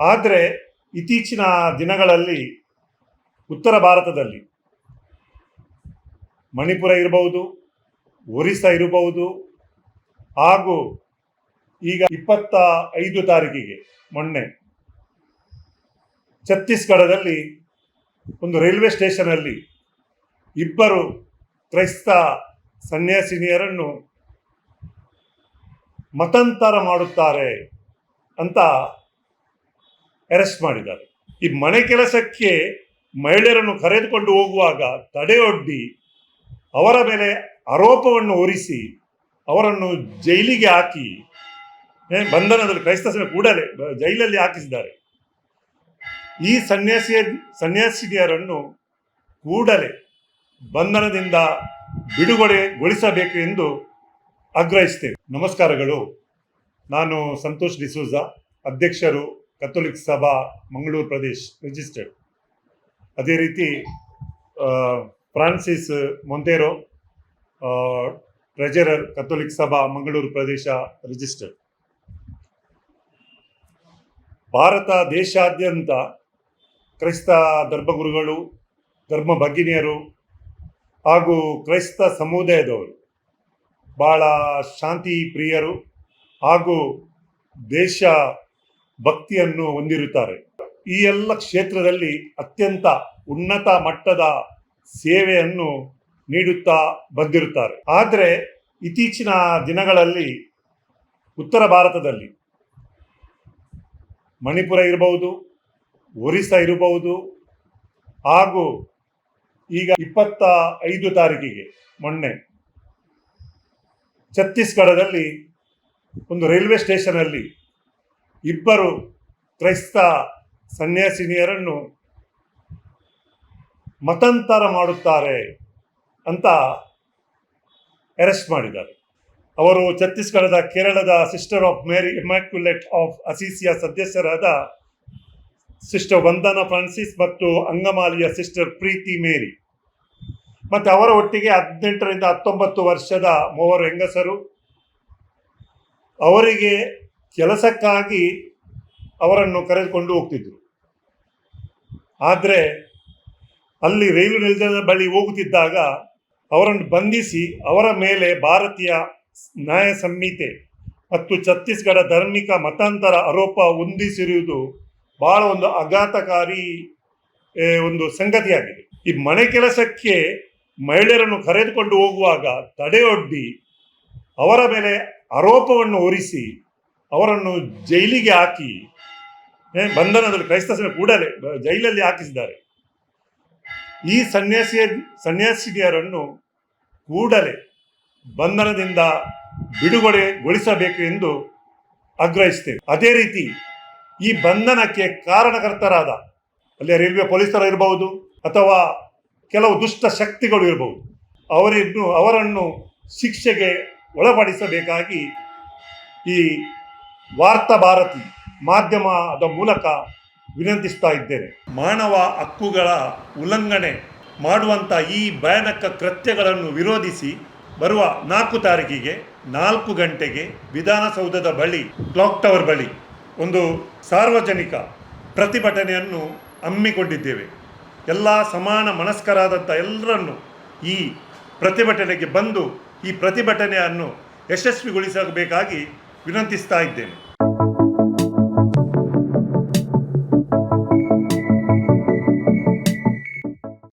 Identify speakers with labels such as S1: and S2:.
S1: ಆದರೆ ಇತ್ತೀಚಿನ ದಿನಗಳಲ್ಲಿ ಉತ್ತರ ಭಾರತದಲ್ಲಿ ಮಣಿಪುರ ಇರಬಹುದು, ಒರಿಸ್ಸಾ ಇರಬಹುದು ಹಾಗೂ ಈಗ ಇಪ್ಪತ್ತ ಐದು ತಾರೀಕಿಗೆ ಮೊನ್ನೆ ಛತ್ತೀಸ್ಗಢದಲ್ಲಿ ಒಂದು ರೈಲ್ವೆ ಸ್ಟೇಷನಲ್ಲಿ ಇಬ್ಬರು ಕ್ರೈಸ್ತ ಸನ್ಯಾಸಿನಿಯರನ್ನು ಮತಾಂತರ ಮಾಡುತ್ತಾರೆ ಅಂತ ಅರೆಸ್ಟ್ ಮಾಡಿದ್ದಾರೆ. ಈ ಮನೆ ಕೆಲಸಕ್ಕೆ ಮಹಿಳೆಯರನ್ನು ಕರೆದುಕೊಂಡು ಹೋಗುವಾಗ ತಡೆಯೊಡ್ಡಿ ಅವರ ಮೇಲೆ ಆರೋಪವನ್ನು ಹೊರಿಸಿ ಅವರನ್ನು ಜೈಲಿಗೆ ಹಾಕಿ ಬಂಧನದಲ್ಲಿ ಕ್ರೈಸ್ತ ಕೂಡಲೇ ಜೈಲಲ್ಲಿ ಹಾಕಿಸಿದ್ದಾರೆ. ಈ ಸನ್ಯಾಸಿಯ ಸನ್ಯಾಸಿನಿಯರನ್ನು ಕೂಡಲೇ ಬಂಧನದಿಂದ ಬಿಡುಗಡೆಗೊಳಿಸಬೇಕು ಎಂದು ಆಗ್ರಹಿಸ್ತೇವೆ ನಮಸ್ಕಾರಗಳು. ನಾನು ಸಂತೋಷ್ ಡಿಸೂಜಾ, ಅಧ್ಯಕ್ಷರು ಕಥೋಲಿಕ್ ಸಭಾ ಮಂಗಳೂರು ಪ್ರದೇಶ್ ರಿಜಿಸ್ಟರ್ಡ್ ಅದೇ ರೀತಿ Francis Monteiro treasurer Catholic Sabha Mangaluru Pradesh registered Bharat ದೇಶಾದ್ಯಂತ ಕ್ರೈಸ್ತ ಧರ್ಮಗುರುಗಳು, ಧರ್ಮ ಭಗಿನಿಯರು ಹಾಗೂ ಕ್ರೈಸ್ತ ಸಮುದಾಯದವರು ಭಾಳ ಶಾಂತಿ ಪ್ರಿಯರು ಹಾಗೂ ದೇಶ ಭಕ್ತಿಯನ್ನು ಹೊಂದಿರುತ್ತಾರೆ. ಈ ಎಲ್ಲ ಕ್ಷೇತ್ರದಲ್ಲಿ ಅತ್ಯಂತ ಉನ್ನತ ಮಟ್ಟದ ಸೇವೆಯನ್ನು ನೀಡುತ್ತಾ ಬಂದಿರುತ್ತಾರೆ. ಆದರೆ ಇತ್ತೀಚಿನ ದಿನಗಳಲ್ಲಿ ಉತ್ತರ ಭಾರತದಲ್ಲಿ ಮಣಿಪುರ ಇರಬಹುದು, ಒರಿಸ್ಸಾ ಇರಬಹುದು ಹಾಗೂ ಈಗ ಇಪ್ಪತ್ತ ಐದು ತಾರೀಕಿಗೆ ಮೊನ್ನೆ ಛತ್ತೀಸ್ಗಢದಲ್ಲಿ ಒಂದು ರೈಲ್ವೆ ಸ್ಟೇಷನಲ್ಲಿ ಇಬ್ಬರು ಕ್ರೈಸ್ತ ಸನ್ಯಾಸಿನಿಯರನ್ನು ಮತಾಂತರ ಮಾಡುತ್ತಾರೆ ಅಂತ ಅರೆಸ್ಟ್ ಮಾಡಿದ್ದಾರೆ. ಅವರು ಛತ್ತೀಸ್ಗಢದ ಕೇರಳದ sister of Mary Immaculate of ಅಸೀಸಿಯ ಸದಸ್ಯರಾದ ಸಿಸ್ಟರ್ ವಂದನ ಫ್ರಾನ್ಸಿಸ್ ಮತ್ತು ಅಂಗಮಾಲಿಯ ಸಿಸ್ಟರ್ ಪ್ರೀತಿ ಮೇರಿ. ಮತ್ತು ಅವರ ಒಟ್ಟಿಗೆ ಹದಿನೆಂಟರಿಂದ ಹತ್ತೊಂಬತ್ತು ವರ್ಷದ ಮೂವರು ಹೆಂಗಸರು. ಅವರಿಗೆ ಕೆಲಸಕ್ಕಾಗಿ ಅವರನ್ನು ಕರೆದುಕೊಂಡು ಹೋಗ್ತಿದ್ರು. ಆದರೆ ಅಲ್ಲಿ ರೈಲು ನಿಲ್ದಾಣದ ಬಳಿ ಹೋಗುತ್ತಿದ್ದಾಗ ಅವರನ್ನು ಬಂಧಿಸಿ ಅವರ ಮೇಲೆ ಭಾರತೀಯ ನ್ಯಾಯ ಸಂಹಿತೆ ಮತ್ತು ಛತ್ತೀಸ್ಗಢ ಧಾರ್ಮಿಕ ಮತಾಂತರ ಆರೋಪ ಹೊಂದಿಸಿರುವುದು ಬಹಳ ಒಂದು ಆಘಾತಕಾರಿ ಒಂದು ಸಂಗತಿಯಾಗಿದೆ. ಈ ಮನೆ ಕೆಲಸಕ್ಕೆ ಮಹಿಳೆಯರನ್ನು ಕರೆದುಕೊಂಡು ಹೋಗುವಾಗ ತಡೆಯೊಡ್ಡಿ ಅವರ ಮೇಲೆ ಆರೋಪವನ್ನು ಹೊರಿಸಿ ಅವರನ್ನು ಜೈಲಿಗೆ ಹಾಕಿ ಬಂಧನದಲ್ಲಿ ಕ್ರೈಸ್ತ ಕೂಡಲೇ ಜೈಲಲ್ಲಿ ಹಾಕಿಸಿದ್ದಾರೆ. ಈ ಸನ್ಯಾಸಿಯ ಸನ್ಯಾಸಿನಿಯರನ್ನು ಕೂಡಲೇ ಬಂಧನದಿಂದ ಬಿಡುಗಡೆಗೊಳಿಸಬೇಕು ಎಂದು ಆಗ್ರಹಿಸ್ತೇವೆ ಅದೇ ರೀತಿ ಈ ಬಂಧನಕ್ಕೆ ಕಾರಣಕರ್ತರಾದ, ಅಲ್ಲಿ ರೈಲ್ವೆ ಪೊಲೀಸರು ಇರಬಹುದು ಅಥವಾ ಕೆಲವು ದುಷ್ಟ ಶಕ್ತಿಗಳು ಇರಬಹುದು, ಅವರನ್ನು ಅವರನ್ನು ಶಿಕ್ಷೆಗೆ ಒಳಪಡಿಸಬೇಕಾಗಿ ಈ ವಾರ್ತಾ ಭಾರತಿ ಮಾಧ್ಯಮದ ಮೂಲಕ ವಿನಂತಿಸ್ತಾ ಇದ್ದೇನೆ. ಮಾನವ ಹಕ್ಕುಗಳ ಉಲ್ಲಂಘನೆ ಮಾಡುವಂಥ ಈ ಭಯಾನಕ ಕೃತ್ಯಗಳನ್ನು ವಿರೋಧಿಸಿ ಬರುವ ನಾಲ್ಕು ತಾರೀಕಿಗೆ ನಾಲ್ಕು ಗಂಟೆಗೆ ವಿಧಾನಸೌಧದ ಬಳಿ, ಕ್ಲಾಕ್ ಟವರ್ ಬಳಿ ಒಂದು ಸಾರ್ವಜನಿಕ ಪ್ರತಿಭಟನೆಯನ್ನು ಹಮ್ಮಿಕೊಂಡಿದ್ದೇವೆ. ಎಲ್ಲ ಸಮಾನ ಮನಸ್ಕರಾದಂಥ ಎಲ್ಲರನ್ನು ಈ ಪ್ರತಿಭಟನೆಗೆ ಬಂದು ಈ ಪ್ರತಿಭಟನೆಯನ್ನು ಯಶಸ್ವಿಗೊಳಿಸಬೇಕಾಗಿ ವಿನಂತಿಸ್ತಾ ಇದ್ದೇನೆ